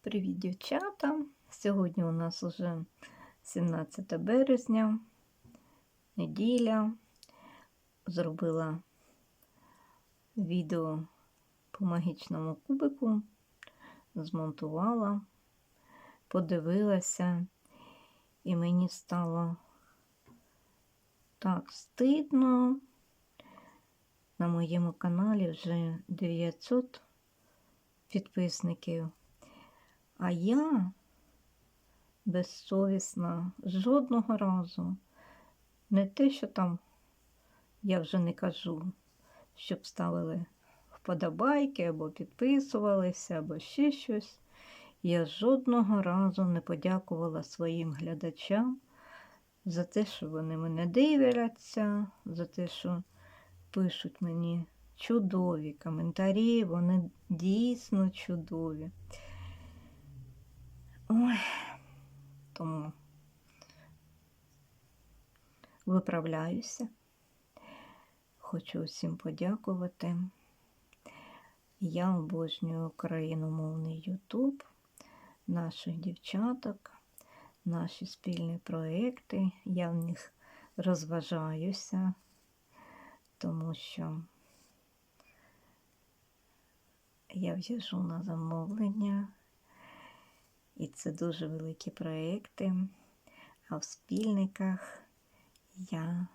Привіт, дівчата! Сьогодні у нас уже 17 березня, неділя. Зробила відео по магічному кубику, змонтувала, подивилася, і мені стало так стидно. На моєму каналі вже 900 підписників. А я безсовісна жодного разу. Не те, що там я вже не кажу, щоб ставили вподобайки або підписувалися, або ще щось. Я жодного разу не подякувала своїм глядачам за те, що вони мене дивляться, за те, що пишуть мені чудові коментарі, вони дійсно чудові. Ой, тому виправляюся. Хочу усім подякувати. Я обожнюю україномовний Ютуб, наших дівчаток, наші спільні проекти. Я в них розважаюся, тому що я в'яжу на замовлення. І це дуже великі проекти. А в спільниках я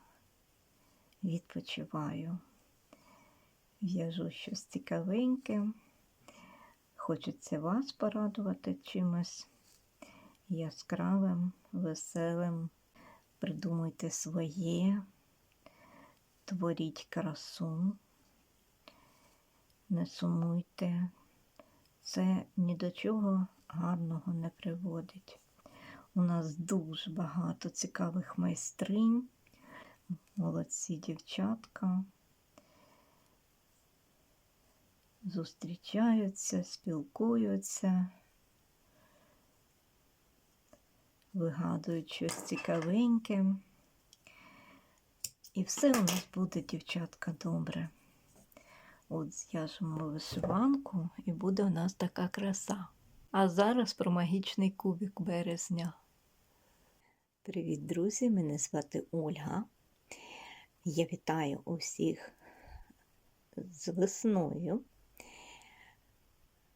відпочиваю. В'яжу щось цікавеньке. Хочеться вас порадувати чимось яскравим, веселим. Придумуйте своє, творіть красу, не сумуйте. Це ні до чого гарного не приводить. У нас дуже багато цікавих майстринь, молодці дівчатка. Зустрічаються, спілкуються, вигадують щось цікавеньке. І все у нас буде, дівчатка, добре. От зв'яжемо вишиванку, і буде у нас така краса. А зараз про магічний кубик березня. Привіт, друзі! Мене звати Ольга. Я вітаю усіх з весною.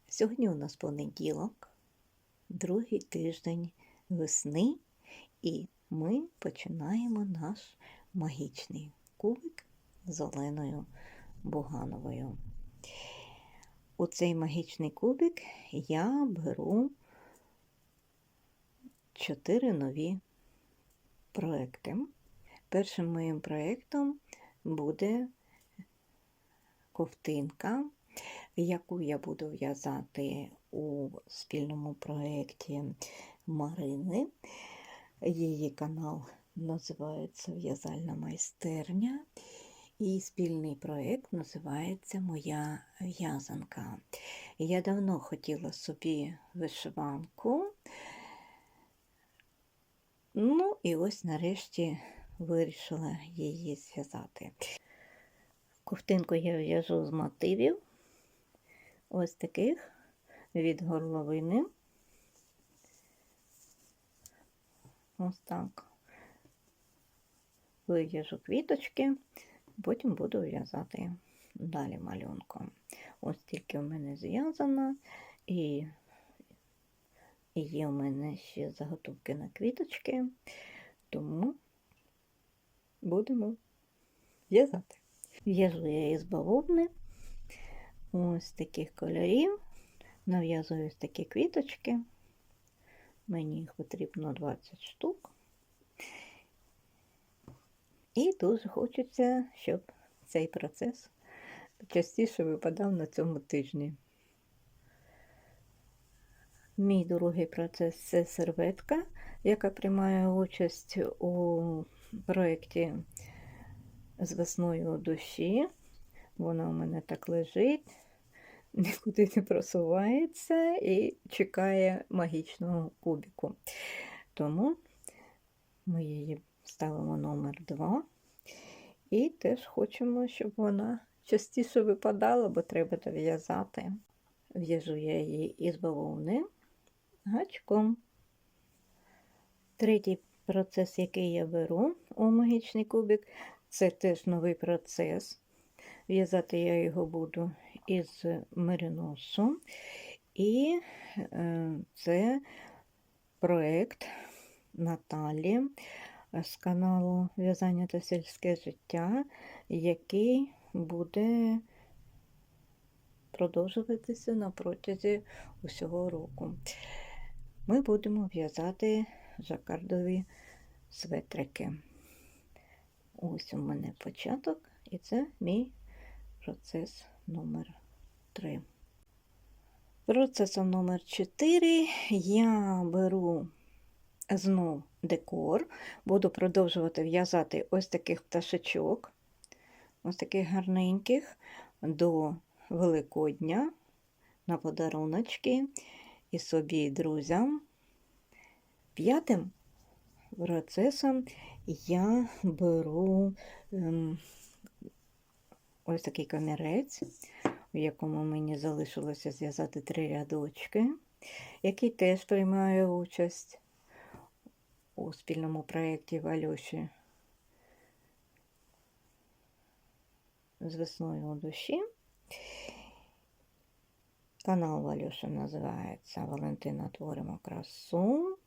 Сьогодні у нас понеділок, другий тиждень весни, і ми починаємо наш магічний кубик з Оленою Бугановою. У цей магічний кубик я беру чотири нові проекти. Першим моїм проєктом буде ковтинка, яку я буду в'язати у спільному проєкті Марини. Її канал називається В'язальна майстерня. І спільний проєкт називається Моя в'язанка. Я давно хотіла собі вишиванку. Ну, і ось нарешті вирішила її зв'язати. Ковтинку я в'яжу з мотивів, ось таких від горловини. Ось так. Вив'яжу квіточки. Потім буду в'язати далі малюнком. Ось тільки в мене зв'язано, і є у мене ще заготовки на квіточки, тому будемо в'язати. В'яжу я із бавовни, ось таких кольорів, нав'язую ось такі квіточки. Мені їх потрібно 20 штук. І дуже хочеться, щоб цей процес частіше випадав на цьому тижні. Мій другий процес це серветка, яка приймає участь у проєкті з весною душі. Вона у мене так лежить, нікуди не просувається і чекає магічного кубіку. Тому ми її ставимо номер 2. І теж хочемо, щоб вона частіше випадала, бо треба дов'язати. В'яжу я її із бавовни, гачком. Третій процес, який я беру у магічний кубик, це теж новий процес. В'язати я його буду із мериносу. І е, це проєкт Наталі з каналу В'язання та сільське життя, який буде продовжуватися на протязі усього року. Ми будемо в'язати жакардові светрики. Ось у мене початок, і це мій процес номер 3. Процесом номер 4 я беру знов декор, буду продовжувати в'язати ось таких пташечок, ось таких гарненьких до Великодня на подаруночки. І собі і друзям. П'ятим процесом я беру ем, ось такий камірець, в якому мені залишилося зв'язати три рядочки, який теж приймає участь у спільному проєкті в Альоші з весною у душі. Канал в Альоші називається Валентина Творимо красу.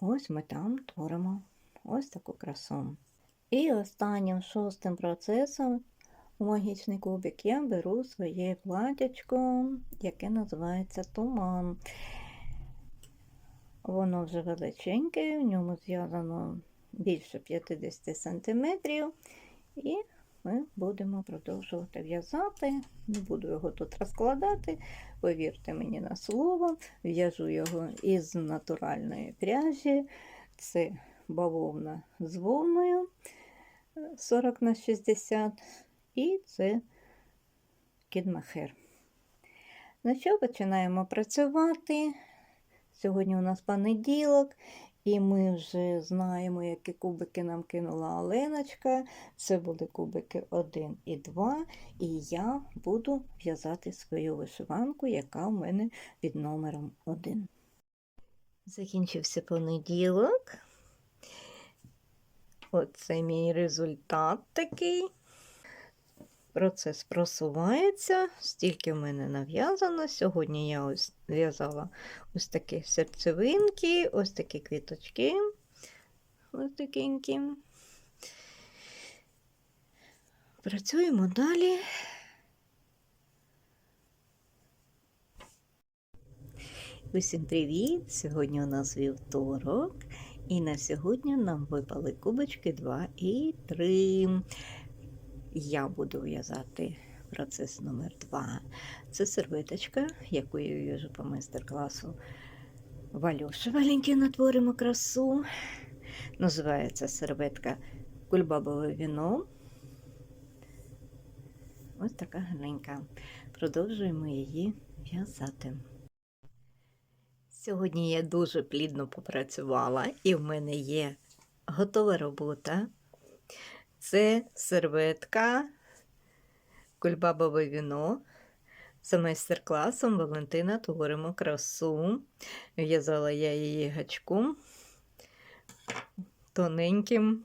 Ось ми там творимо ось таку красу. І останнім шостим процесом у магічний кубик я беру своє платячко, яке називається туман. Воно вже величеньке, в ньому зв'язано більше 50 см. І ми будемо продовжувати в'язати. Не буду його тут розкладати, повірте мені на слово, в'яжу його із натуральної пряжі. Це бавовна з вовною 40 на 60 і це кідмахер. Ну що, починаємо працювати. Сьогодні у нас понеділок, і ми вже знаємо, які кубики нам кинула Оленочка. Це були кубики 1 і 2. І я буду в'язати свою вишиванку, яка у мене під номером 1. Закінчився понеділок. Оце мій результат такий. Процес просувається, стільки в мене нав'язано. Сьогодні я ось в'язала ось такі серцевинки, ось такі квіточки. Ось такенькі. Працюємо далі. Усім привіт! Сьогодні у нас вівторок, і на сьогодні нам випали кубочки 2 і 3 я буду в'язати процес номер 2 Це серветочка, яку я в'яжу по майстер-класу Валюші Валентина творимо красу. Називається серветка кульбабове віно. Ось така гарненька. Продовжуємо її в'язати. Сьогодні я дуже плідно попрацювала, і в мене є готова робота. Це серветка, кульбабове віно. За майстер-класом Валентина творимо красу. В'язала я її гачком тоненьким.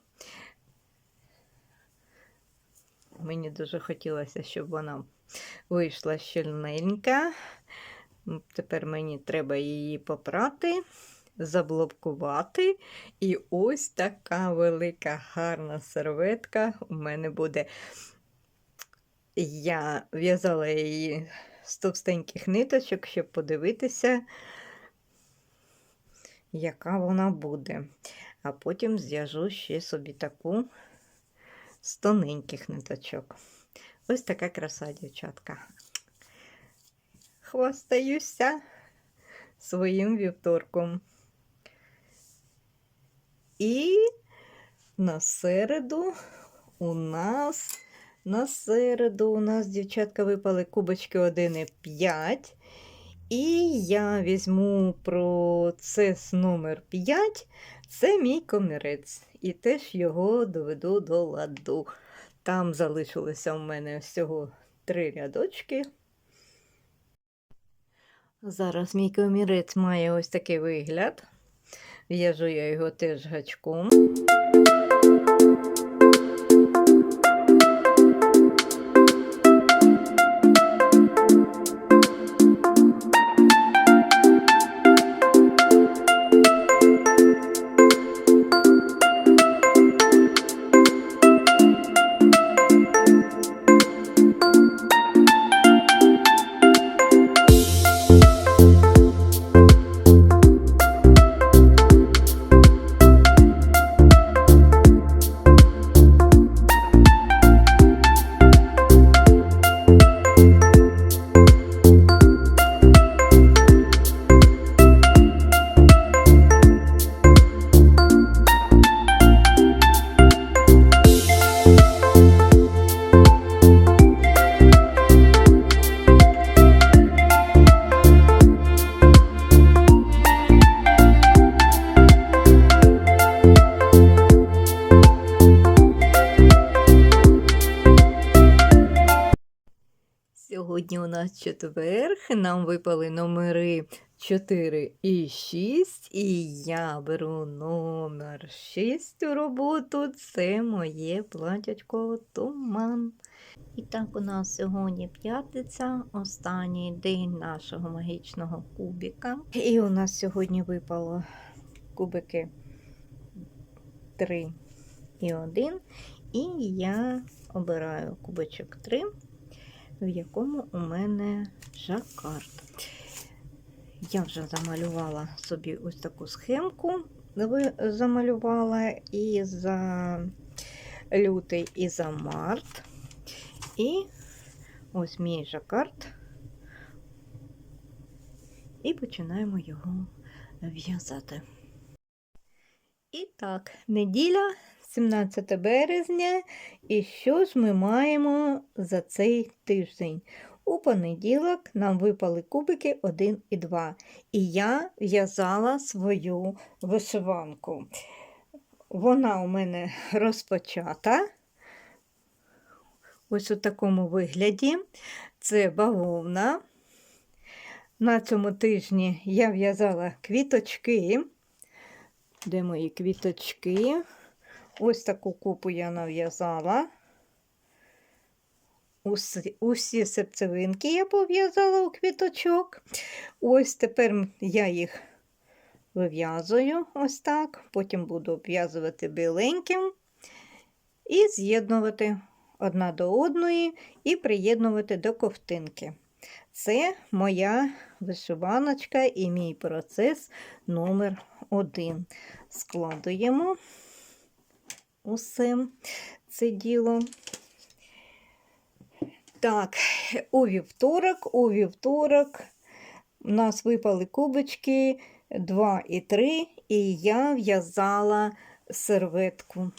Мені дуже хотілося, щоб вона вийшла щільненька. Тепер мені треба її попрати заблокувати. І ось така велика гарна серветка у мене буде. Я в'язала її з товстеньких ниточок, щоб подивитися, яка вона буде. А потім зв'яжу ще собі таку з тоненьких ниточок. Ось така краса, дівчатка. Хвастаюся своїм вівторком. І на середу у нас на середу у нас, дівчатка, випали кубочки 1 і 5. І я візьму процес номер 5 це мій комірець. І теж його доведу до ладу. Там залишилося у мене всього три рядочки. Зараз мій комірець має ось такий вигляд. В'яжу я його теж гачком. Четверг, нам випали номери 4 і 6, і я беру номер 6 у роботу. Це моє платячко туман. І так, у нас сьогодні п'ятниця, останній день нашого магічного кубіка. І у нас сьогодні випало кубики 3 і 1. І я обираю кубичок 3 в якому у мене жакард. Я вже замалювала собі ось таку схемку, замалювала і за лютий, і за март. І ось мій жакард. І починаємо його в'язати. І так, неділя, 17 березня. І що ж ми маємо за цей тиждень? У понеділок нам випали кубики 1 і 2. І я в'язала свою вишиванку. Вона у мене розпочата. Ось у такому вигляді. Це бавовна. На цьому тижні я в'язала квіточки. Де мої квіточки? Ось таку купу я нав'язала. Усі, усі серцевинки я пов'язала у квіточок. Ось тепер я їх вив'язую ось так. Потім буду обв'язувати біленьким і з'єднувати одна до одної і приєднувати до ковтинки. Це моя вишиваночка і мій процес номер один. Складуємо усе це діло. Так, у вівторок, у вівторок у нас випали кубочки 2 і 3, і я в'язала серветку.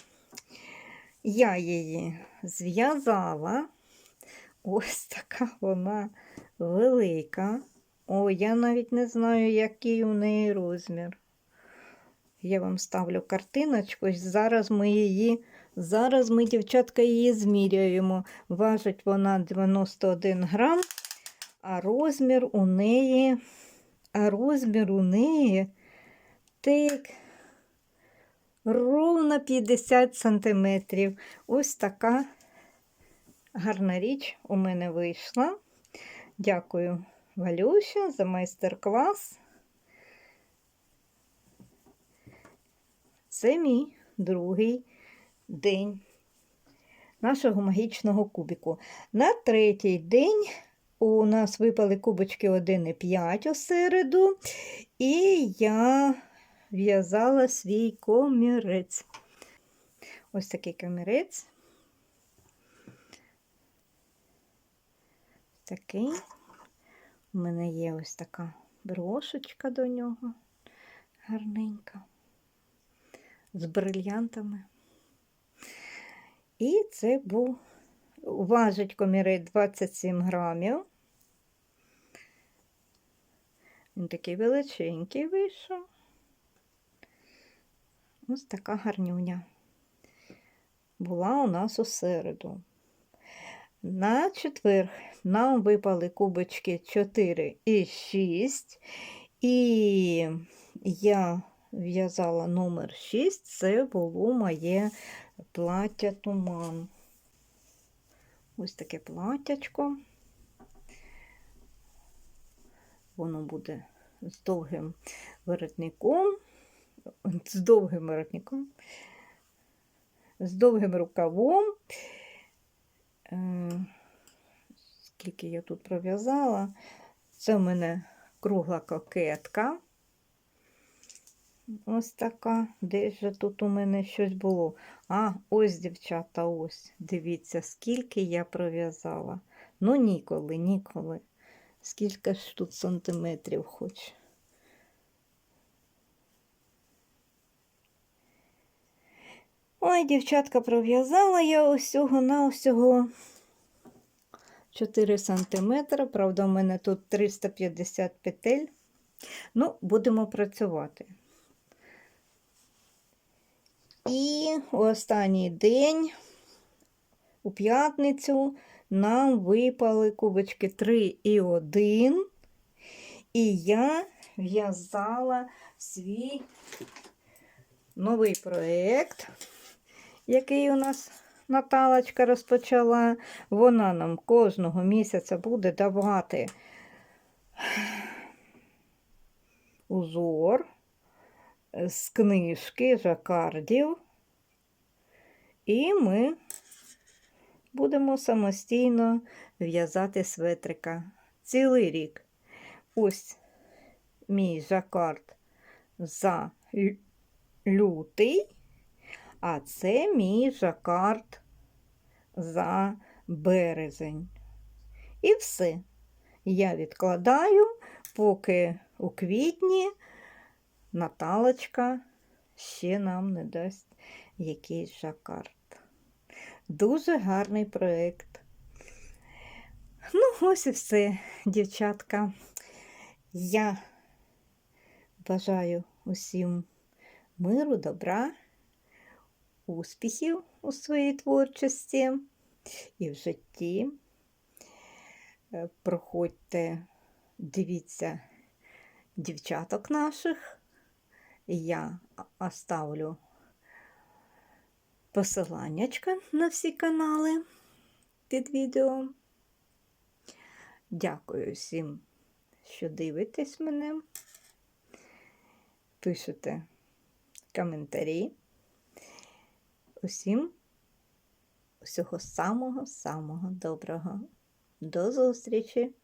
Я її зв'язала. Ось така вона велика. О, я навіть не знаю, який у неї розмір. Я вам ставлю картиночку. Зараз ми її, зараз ми, дівчатка, її зміряємо. Важить вона 91 грам, а розмір у неї, а розмір у неї так, ровно 50 сантиметрів. Ось така гарна річ у мене вийшла. Дякую, Валюші, за майстер-клас. Це мій другий день нашого магічного кубіку. На третій день у нас випали кубочки 1 і 5 у середу, і я в'язала свій комірець. Ось такий комірець. Такий. У мене є ось така брошечка до нього гарненька з брильянтами. І це був важить комірець 27 грамів. Він такий величенький вийшов. Ось така гарнюня була у нас у середу. На четвер нам випали кубочки 4 і 6. І я в'язала номер 6. Це було моє плаття туман. Ось таке платтячко. Воно буде з довгим воротником, з довгим воротником, з довгим рукавом. Е, Скільки я тут пров'язала? Це в мене кругла кокетка. Ось така. Де ж тут у мене щось було? А, ось, дівчата, ось. Дивіться, скільки я пров'язала. Ну, ніколи, ніколи. Скільки ж тут сантиметрів хоч? Ой, дівчатка, пров'язала я усього на усього 4 сантиметри. Правда, у мене тут 350 петель. Ну, будемо працювати. І останній день, у п'ятницю, нам випали кубочки 3 і 1. І я в'язала свій новий проєкт, який у нас Наталочка розпочала. Вона нам кожного місяця буде давати узор з книжки жакардів. І ми будемо самостійно в'язати светрика цілий рік. Ось мій жакард за лютий, а це мій жакард за березень. І все. Я відкладаю, поки у квітні Наталочка ще нам не дасть якийсь жакард. Дуже гарний проєкт. Ну, ось і все, дівчатка. Я бажаю усім миру, добра, успіхів у своїй творчості і в житті. Проходьте, дивіться дівчаток наших. Я оставлю посиланнячка на всі канали під відео. Дякую всім, що дивитесь мене. Пишете коментарі. Усім всього самого-самого доброго. До зустрічі!